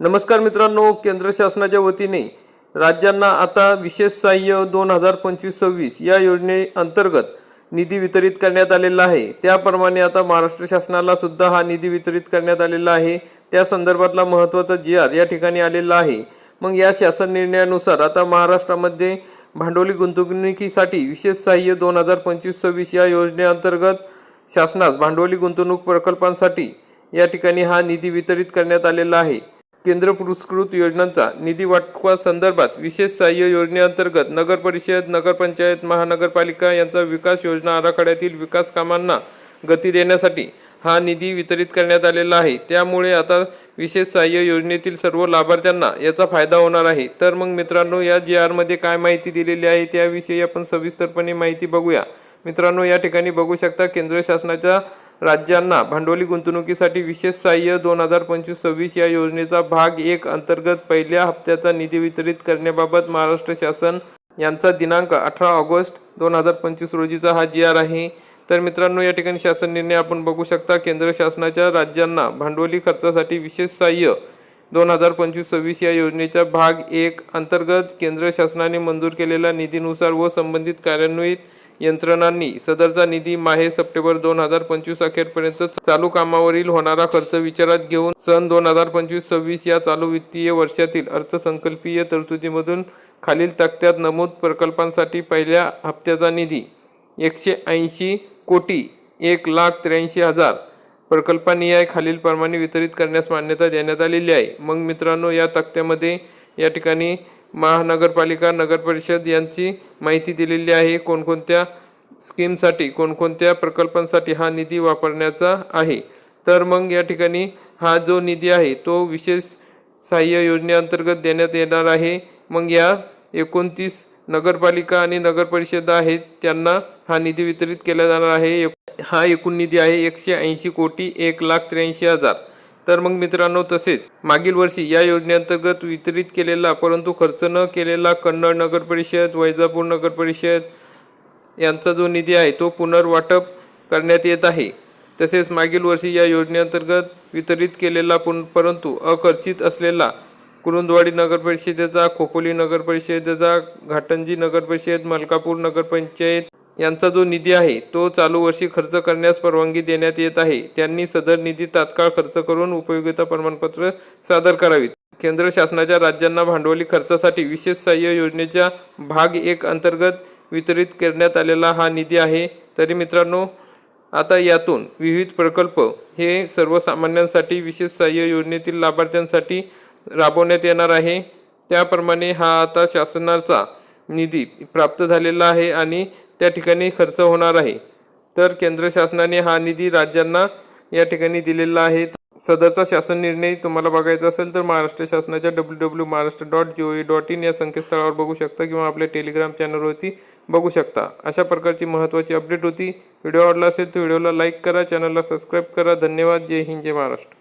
नमस्कार मित्रांनो केंद्र शासनाच्या वतीने राज्यांना आता विशेष सहाय्य दोन हजार पंचवीस सव्वीस या योजनेअंतर्गत निधी वितरित करण्यात आलेला आहे. त्याप्रमाणे आता महाराष्ट्र शासनाला सुद्धा हा निधी वितरित करण्यात आलेला आहे. त्या संदर्भातला महत्त्वाचा जी आर या ठिकाणी आलेला आहे. मग या शासन निर्णयानुसार आता महाराष्ट्रामध्ये भांडवली गुंतवणुकीसाठी विशेष सहाय्य दोन हजार पंचवीस सव्वीस या योजनेअंतर्गत शासनास भांडवली गुंतवणूक प्रकल्पांसाठी या ठिकाणी हा निधी वितरित करण्यात आलेला आहे. केंद्र पुरस्कृत योजनांचा निधी वाटपासंदर्भात विशेष सहाय्य योजनेअंतर्गत नगर परिषद नगरपंचायत महानगरपालिका यांचा विकास योजना आराखड्यातील विकास कामांना गती देण्यासाठी हा निधी वितरित करण्यात आलेला आहे. त्यामुळे आता विशेष सहाय्य योजनेतील सर्व लाभार्थ्यांना याचा फायदा होणार आहे. तर मग मित्रांनो या जी आरमध्ये काय माहिती दिलेली आहे त्याविषयी आपण सविस्तरपणे माहिती बघूया. मित्रांनो या ठिकाणी बघू शकता केंद्र शासनाच्या राज्यांना भांडवली गुंतवणुकीसाठी विशेष सहाय्य दोन हजार पंचवीस सव्वीस या योजनेचा भाग एक अंतर्गत पहिल्या हप्त्याचा निधी वितरित करण्याबाबत महाराष्ट्र शासन यांचा दिनांक अठरा ऑगस्ट दोन हजार पंचवीस रोजीचा हा जी आर आहे. तर मित्रांनो या ठिकाणी शासन निर्णय आपण बघू शकता केंद्र शासनाच्या राज्यांना भांडवली खर्चासाठी विशेष सहाय्य दोन हजार पंचवीस सव्वीस या योजनेचा भाग एक अंतर्गत केंद्र शासनाने मंजूर केलेल्या निधीनुसार व संबंधित कार्यान्वित यंत्रणांनी सदरचा निधी माहे सप्टेंबर दोन हजार पंचवीस अखेरपर्यंत चालू कामावरील होणारा खर्च विचारात घेऊन सन दोन हजार पंचवीस सव्वीस या चालू वित्तीय वर्षातील अर्थसंकल्पीय तरतुदीमधून खालील तक्त्यात नमूद प्रकल्पांसाठी पहिल्या हप्त्याचा निधी एकशे ऐंशी कोटी एक लाख त्र्याऐंशी हजार प्रकल्पानिहाय खालीलप्रमाणे वितरित करण्यास मान्यता देण्यात आलेली आहे. मग मित्रांनो या तक्त्यामध्ये या ठिकाणी महानगरपालिका नगरपरिषद यांची माहिती दिलेली आहे. कोणकोणत्या स्कीमसाठी कोणकोणत्या प्रकल्पांसाठी हा निधी वापरण्याचा आहे? तर मग या ठिकाणी हा जो निधी आहे तो विशेष सहाय्य योजनेअंतर्गत देण्यात येणार आहे. मग या एकोणतीस नगरपालिका आणि नगरपरिषद आहेत त्यांना हा निधी वितरित केला जाणार आहे. हा एकूण निधी आहे एकशे ऐंशी कोटी एक लाख त्र्याऐंशी हजार. तर मग मित्रांनो तसेच मागील वर्षी या योजनेअंतर्गत वितरित केलेला परंतु खर्च न केलेला कन्नड नगर परिषद वैजापूर नगर परिषद यांचा जो निधी आहे तो पुनर्वाटप करण्यात येत आहे. तसेच मागील वर्षी या योजनेअंतर्गत वितरित केलेला पुन परंतु अखर्चित असलेला कुरुंदवाडी नगर परिषदेचा खोपोली नगर परिषदेचा घाटंजी नगर परिषद मलकापूर नगरपंचायत यांचा जो निधी आहे तो चालू वर्षी खर्च करण्यास परवानगी देण्यात येत आहे. त्यांनी सदर निधी तात्काळ खर्च करून उपयोगिता प्रमाणपत्र सादर करावीत. केंद्र शासनाच्या राज्यांना भांडवली खर्चासाठी विशेष सहाय्य योजनेच्या भाग एक अंतर्गत वितरित करण्यात आलेला हा निधी आहे. तरी मित्रांनो आता यातून विविध प्रकल्प हे सर्वसामान्यांसाठी विशेष सहाय्य योजनेतील लाभार्थ्यांसाठी राबवण्यात येणार आहे. त्याप्रमाणे हा आता शासनाचा निधी प्राप्त झालेला आहे आणि त्या ठिकाणी खर्च होणार आहे. तर केंद्र शासनाने हा निधी राज्यांना या ठिकाणी दिलेला आहे. सदरचा शासन निर्णय तुम्हाला बघायचा असेल तर महाराष्ट्र शासनाच्या W W Maharashtra dot G O dot in या संकेतस्थळावर बघू शकता किंवा आपल्या टेलिग्राम चॅनलवरती बघू शकता. अशा प्रकारची महत्त्वाची अपडेट होती. व्हिडिओ आवडला असेल तर व्हिडिओला लाईक करा चॅनलला सबस्क्राईब करा. धन्यवाद. जय हिंद जय महाराष्ट्र.